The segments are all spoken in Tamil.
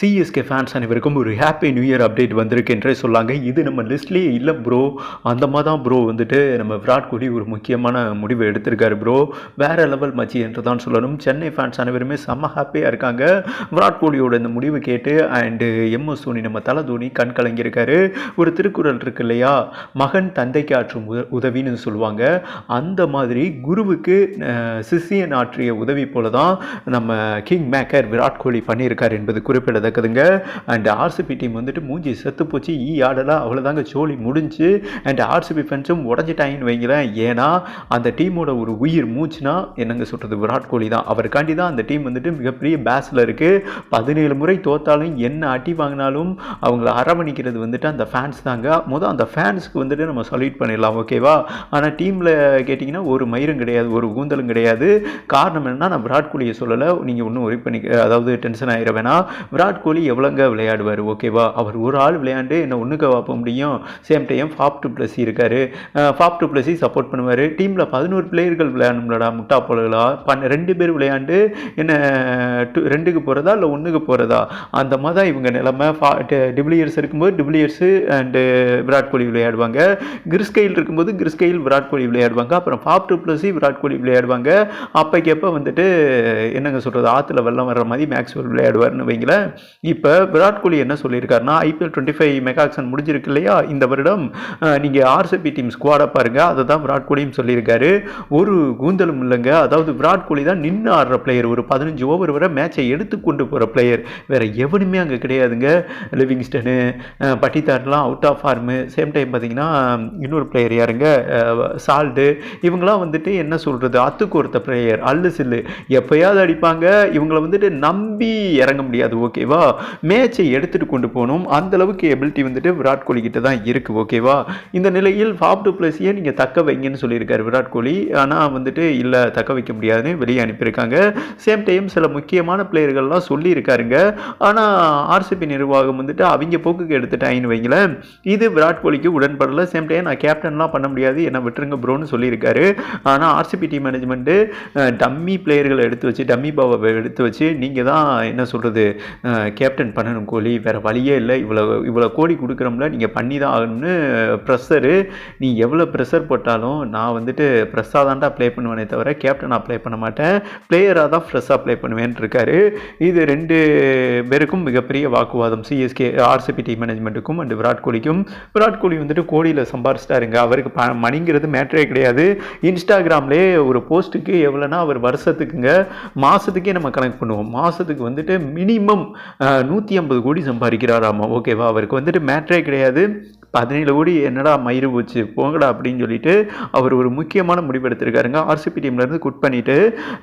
சிஎஸ்கே ஃபேன்ஸ் அனைவருக்கும் ஒரு ஹாப்பி நியூ இயர் அப்டேட் வந்திருக்கு என்றே சொல்லாங்க. இது நம்ம லிஸ்ட்லேயே இல்லை ப்ரோ அந்த மாதிரி தான் ப்ரோ வந்துட்டு நம்ம விராட் கோலி ஒரு முக்கியமான முடிவு எடுத்திருக்காரு ப்ரோ வேறு லெவல் மச்சி என்று தான் சொல்லணும். சென்னை ஃபேன்ஸ் அனைவருமே செம்ம ஹாப்பியாக இருக்காங்க. விராட் கோலியோட இந்த முடிவு கேட்டு அண்டு எம்எஸ் தோனி நம்ம தலை தோனி கண் கலங்கியிருக்காரு. ஒரு திருக்குறள் இருக்கு இல்லையா? மகன் தந்தைக்கு ஆற்றும் உத- உதவின்னு சொல்லுவாங்க. அந்த மாதிரி குருவுக்கு சிஷியன் ஆற்றிய உதவி போல தான் நம்ம கிங் மேக்கர் விராட் கோலி பண்ணியிருக்கார் என்பது மிதக்குதுங்க அண்ட் ஆர்சிபி டீம் வந்துட்டு மூஞ்சி செத்து போச்சு. ஈ ஆடலாம் அவ்வளோதாங்க சோழி முடிஞ்சு. அண்ட் ஆர்சிபி ஃபேன்ஸும் உடஞ்சிட்டாங்கன்னு வைங்களேன். ஏன்னா அந்த டீமோட ஒரு உயிர் மூச்சுனா என்னங்க சொல்கிறது விராட் கோலி தான். அவருக்காண்டி தான் அந்த டீம் வந்துட்டு மிகப்பெரிய பேஸில் இருக்குது பதினேழு முறை தோத்தாலும் என்ன அடி வாங்கினாலும் அவங்கள அரவணைக்கிறது வந்துட்டு அந்த ஃபேன்ஸ் தாங்க. மொதல் அந்த ஃபேன்ஸ்க்கு வந்துட்டு நம்ம சல்யூட் பண்ணிடலாம் ஓகேவா ஆனால் டீமில் கேட்டிங்கன்னா ஒரு மயிரும் கிடையாது ஒரு கூந்தலும் கிடையாது. காரணம் என்னன்னா நான் விராட் கோலியை சொல்லலை. நீங்கள் ஒன்றும் ஒரி பண்ணி அதாவது டென்ஷன் ஆகிட வேணாம். விராட் கோலி எவ்வளோங்க விளையாடுவார் ஓகேவா? அவர் ஒரு ஆள் விளையாண்டு என்ன ஒன்றுக்க பார்ப்ப முடியும்? Same time Faf du Plessis இருக்கார். ஃபாப் டு ப்ளஸி சப்போர்ட் பண்ணுவார். டீமில் பதினோரு பிளேயர்கள் விளையாடணும்லடா முட்டா போலகளா? பண்ண ரெண்டு பேர் விளையாண்டு என்ன டூ ரெண்டுக்கு போகிறதா இல்லை ஒன்றுக்கு போகிறதா அந்த மாதிரி தான் இவங்க நிலமை. டிபிளியர்ஸ் இருக்கும்போது டிபிளியர்ஸு அண்டு விராட் கோலி விளையாடுவாங்க. கிறிஸ்கையில் இருக்கும்போது கிறிஸ்கையில் விராட் கோலி விளையாடுவாங்க. அப்புறம் Faf du Plessis Virat Kohli விளையாடுவாங்க. அப்போக்கப்போ வந்துட்டு என்னங்க சொல்கிறது ஆற்றுல வெள்ளம் வர்ற மாதிரி மேக்ஸ்வெல் விளையாடுவார்னு வைங்களேன். இப்போ விராட் கோலி என்ன சொல்லியிருக்காருன்னா ஐபிஎல் டுவெண்ட்டி ஃபைவ் மெகாக்சன் முடிஞ்சிருக்கு இல்லையா? இந்த வருடம் நீங்கள் ஆர்சிபி டீம் ஸ்குவாடை பாருங்கள் அதை தான் விராட் கோலியும் சொல்லியிருக்காரு. ஒரு கூந்தலும் இல்லைங்க. அதாவது விராட் கோலி தான் நின்று ஆடுற பிளேயர் ஒரு பதினஞ்சு ஓவர் வரை மேட்சை எடுத்து கொண்டு போகிற பிளேயர் வேறு எவனுமே அங்கே கிடையாதுங்க. Livingstone ah, பட்டிதார்லாம் out of form same time பார்த்தீங்கன்னா இன்னொரு பிளேயர் யாருங்க? சால்டு இவங்களாம் வந்துட்டு என்ன சொல்கிறது அத்துக்கு ஒருத்த பிளேயர் அல்லு சில்லு. எப்போயாவது அடிப்பாங்க. இவங்களை வந்துட்டு நம்பி இறங்க முடியாது. ஓகேவா மேட்சை எடுத்துட்டு கொண்டு போகணும். அந்த அளவுக்கு எபிலிட்டி வந்துட்டு விராட் கோலி கிட்ட தான் இருக்கு ஓகேவா? இந்த நிலையில் ஃபாப் டு பிளஸையே நீங்கள் தக்க வைங்கன்னு சொல்லியிருக்காரு விராட் கோலி. ஆனால் வந்துட்டு இல்லை தக்க வைக்க முடியாதுன்னு வெளியே அனுப்பியிருக்காங்க. சேம் டைம் சில முக்கியமான பிளேயர்கள்லாம் சொல்லியிருக்காருங்க. ஆனால் ஆர்சிபி நிர்வாகம் வந்துட்டு அவங்க போக்குக்கு எடுத்துட்டாங்கன்னு வைங்களேன். இது விராட் கோலிக்கு உடன்படல. சேம் டைம் நான் கேப்டன்லாம் பண்ண முடியாது. என்ன விட்டுருங்க ப்ரோன்னு சொல்லியிருக்காரு. ஆனால் ஆர்சிபி டீம் மேனேஜ்மெண்ட்டு டம்மி பிளேயர்களை எடுத்து வச்சு டம்மி பாவை எடுத்து வச்சு நீங்கள் தான் என்ன சொல்கிறது கேப்டன் பண்ணணும் கோலி. வேறு வழியே இல்லை. இவ்வளோ இவ்வளோ கோடி கொடுக்குறோம்ல. நீங்கள் பண்ணி தான் ஆகணும்னு ப்ரெஷரு நீ எவ்வளோ ப்ரெஷர் போட்டாலும் நான் வந்துட்டு ப்ரெஸ்ஸாக தான்டா ப்ளே பண்ணுவேனே தவிர கேப்டனாக ப்ளே பண்ண மாட்டேன். பிளேயராக தான் ஃப்ரெஷ்ஷாக ப்ளே பண்ணுவேன் இருக்காரு. இது ரெண்டு பேருக்கும் மிகப்பெரிய வாக்குவாதம். சிஎஸ்கே ஆர்சிபி டீம் மேனேஜ்மெண்ட்டுக்கும் அண்டு விராட் கோலிக்கும். விராட் கோலி வந்துட்டு கோடியில் சம்பாரிச்சிட்டாருங்க. அவருக்கு ப மணிங்கிறது மேட்ரே கிடையாது. இன்ஸ்டாகிராம்லேயே ஒரு போஸ்ட்டுக்கு எவ்வளோனா அவர் வருஷத்துக்குங்க மாதத்துக்கே நம்ம கணக்கு பண்ணுவோம். மாதத்துக்கு வந்துட்டு மினிமம் நூற்றி ஐம்பது கோடி சம்பாதிக்கிறாராமா? ஓகேவா? அவருக்கு வந்துட்டு மேட்ரே கிடையாது. பதினேழு கோடி என்னடா மயிறு போச்சு போங்கடா அப்படின்னு சொல்லிட்டு அவர் ஒரு முக்கியமான முடிவெடுத்திருக்காருங்க ஆர்சிபி டீம்லேருந்து குட் பண்ணிட்டு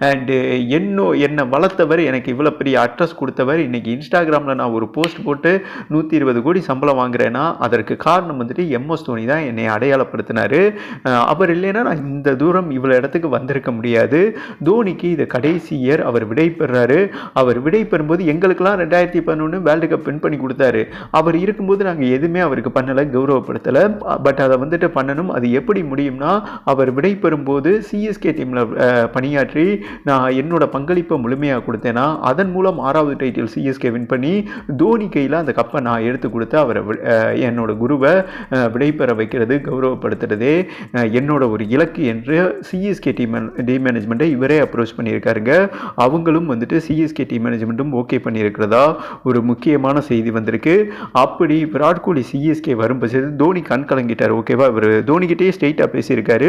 அண்டு என்னோ என்னை வளர்த்தவர் எனக்கு இவ்வளோ பெரிய அட்ரஸ் கொடுத்தவர். இன்னைக்கு இன்ஸ்டாகிராமில் நான் ஒரு போஸ்ட் போட்டு நூற்றி இருபது கோடி சம்பளம் வாங்குறேன்னா அதற்கு காரணம் வந்துட்டு எம்எஸ் தோனி தான் என்னை அடையாளப்படுத்தினார். அவர் இல்லைன்னா நான் இந்த தூரம் இவ்வளோ இடத்துக்கு வந்திருக்க முடியாது. தோனிக்கு இது கடைசி இயர் அவர் விடை பெறாரு. அவர் விடை பெறும்போது எங்களுக்கெல்லாம் ரெண்டாயிரத்தி பதினொன்று வேர்ல்டு கப் வின் பண்ணி கொடுத்தாரு. அவர் இருக்கும்போது நாங்கள் எதுவுமே அவருக்கு பண்ணலை. கௌரவப்படுத்தலை பட் அதை வந்துட்டு பண்ணணும். அது எப்படி முடியும்னா அவர் விடை பெறும்போது சிஎஸ்கே டீமில் பணியாற்றி நான் என்னோட பங்களிப்பை முழுமையாக கொடுத்தேன்னா அதன் மூலம் ஆறாவது டைட்டில் சிஎஸ்கே வின் பண்ணி தோனி கையில் அந்த கப்பை நான் எடுத்து கொடுத்து அவரை என்னோட குருவை விடைபெற வைக்கிறது கௌரவப்படுத்துறதே என்னோட ஒரு இலக்கு என்று சிஎஸ்கே டீம் டீம் மேனேஜ்மெண்ட்டை இவரே அப்ரோச் பண்ணியிருக்காருங்க. அவங்களும் வந்துட்டு சிஎஸ்கே டீம் மேனேஜ்மெண்ட்டும் ஓகே பண்ணியிருக்கிறதா ஒரு முக்கியமான செய்தி வந்திருக்கு. அப்படி விராட் கோலி சிஎஸ்கே வரும் பட்சத்தில் தோனி கண் கலங்கிட்டார் ஓகேவா இவர்? தோனிக்கிட்டே ஸ்ட்ரெயிட்டாக பேசியிருக்காரு.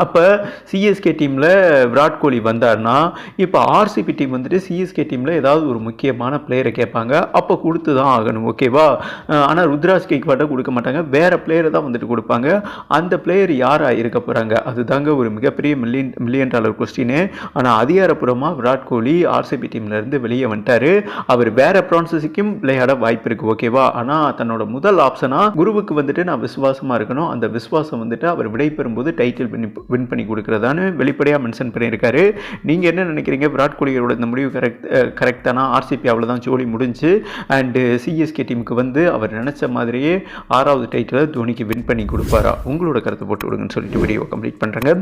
அப்போ சிஎஸ்கே டீமில் விராட் கோலி வந்தார்னா இப்போ ஆர்சிபி டீம் வந்துட்டு சிஎஸ்கே டீமில் ஏதாவது ஒரு முக்கியமான பிளேயரை கேட்பாங்க. அப்போ கொடுத்து தான் ஆகணும் ஓகேவா ஆனால் ருத்ராஜ் கேக்வாட்டை கொடுக்க மாட்டாங்க. வேறு பிளேயரை தான் வந்துட்டு கொடுப்பாங்க. அந்த பிளேயர் யாராக இருக்க போகிறாங்க அதுதாங்க ஒரு மிகப்பெரிய மில்லியன் மில்லியன் டாலர் கொஸ்டின் ஆனால் அதிகாரப்பூர்வமாக விராட் கோலி ஆர்சிபி டீம்லேருந்து வெளியே வந்துட்டாரு. அவர் வேறு ப்ரான்சஸுக்கும் விளையாட வாய்ப்பு இருக்குது ஓகேவா ஆனால் தன்னோட முதல் ஆப்ஷனாக குருவுக்கு வந்துட்டு நான் விசுவாசமாக இருக்கணும். அந்த விசுவாசம் வந்துட்டு அவர் விடைபெறும்போது டைட்டில் பண்ணி வின் பண்ணி கொடுக்குறதான்னு வெளிப்படையாக மென்ஷன் பண்ணியிருக்காரு. நீங்கள் என்ன நினைக்கிறீங்க? விராட் கோலியோட இந்த முடிவு கரெக்ட் கரெக்டானா ஆர்சிபி ஆர்சிபி அவ்வளோதான் ஜோடி முடிஞ்சு அண்டு சிஎஸ்கே டீமுக்கு வந்து அவர் நினச்ச மாதிரியே ஆறாவது டைட்டிலை தோனிக்கு வின் பண்ணி கொடுப்பாரா? உங்களோட கருத்தை போட்டு விடுங்கன்னு சொல்லிட்டு வீடியோ கம்ப்ளீட் பண்ணுறேங்க